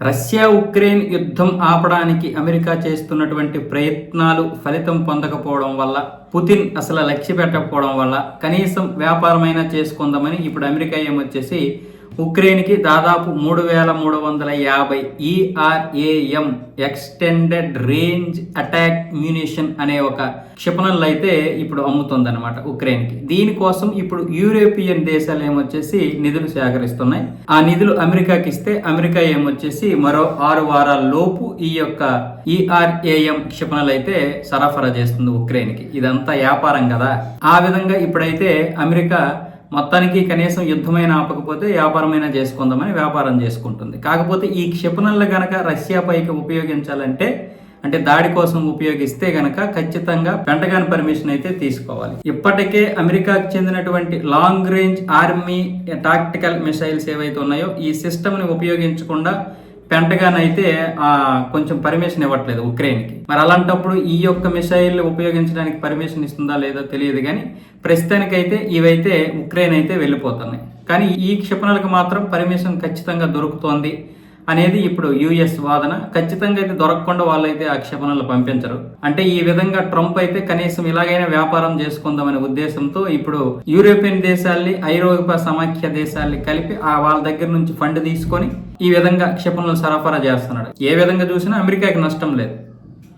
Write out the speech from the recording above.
Russia Ukraine యుద్ధం ఆపడానికి America చేస్తున్నటువంటి ప్రయత్నాలు ఫలితం పొందకపోవడం వల్ల పుతిన్ అసలు లక్ష్య పెట్టకపోవడం వల్ల కనీసం వ్యాపారమైనా చేసుకుందామని ఇప్పుడు అమెరికా ఏమొచ్చేసి ఉక్రెయిన్కి దాదాపు మూడు వేల మూడు వందల యాభై ERAM extended range attack munition అనే ఒక క్షిపణులు అయితే ఇప్పుడు అమ్ముతుందన్నమాట ఉక్రెయిన్కి. దీనికోసం ఇప్పుడు యూరోపియన్ దేశాలు ఏమొచ్చేసి నిధులు సేకరిస్తున్నాయి. ఆ నిధులు అమెరికాకి ఇస్తే అమెరికా ఏమొచ్చేసి మరో ఆరు వారాల లోపు ఈ యొక్క ఈఆర్ఏఎం క్షిపణులు అయితే సరఫరా చేస్తుంది ఉక్రెయిన్కి. ఇదంతా వ్యాపారం కదా. ఆ విధంగా ఇప్పుడైతే అమెరికా మొత్తానికి కనీసం యుద్ధమైన ఆపకపోతే వ్యాపారమైనా చేసుకుందామని వ్యాపారం చేసుకుంటుంది. కాకపోతే ఈ క్షిపణులను గనక రష్యా పైకి ఉపయోగించాలంటే అంటే దాడి కోసం ఉపయోగిస్తే గనక ఖచ్చితంగా పెంటగాన్ పర్మిషన్ అయితే తీసుకోవాలి. ఇప్పటికే అమెరికాకు చెందినటువంటి long range army tactical missiles ఏవైతే ఉన్నాయో ఈ సిస్టమ్ని ఉపయోగించకుండా పెంటగాన్ అయితే ఆ, కొంచెం పర్మిషన్ ఇవ్వట్లేదు ఉక్రెయిన్కి. మరి అలాంటప్పుడు ఈ యొక్క మిసైల్ ఉపయోగించడానికి పర్మిషన్ ఇస్తుందా లేదో తెలియదు కానీ ప్రస్తుతానికైతే ఇవైతే ఉక్రెయిన్ అయితే వెళ్ళిపోతున్నాయి. కానీ ఈ క్షిపణులకు మాత్రం పర్మిషన్ ఖచ్చితంగా దొరుకుతోంది. అనేది ఇప్పుడు యుఎస్ వాదన. ఖచ్చితంగా అయితే దొరకకుండా వాళ్ళైతే ఆ క్షిపణులు పంపించరు. అంటే ఈ విధంగా ట్రంప్ అయితే కనీసం ఇలాగైనా వ్యాపారం చేసుకుందామనే ఉద్దేశంతో ఇప్పుడు యూరోపియన్ దేశాల్ని ఐరోపా సమాఖ్య దేశాల్ని కలిపి ఆ వాళ్ళ దగ్గర నుంచి ఫండ్ తీసుకొని ఈ విధంగా క్షిపణులు సరఫరా చేస్తున్నాడు. ఏ విధంగా చూసినా అమెరికాకి నష్టం లేదు.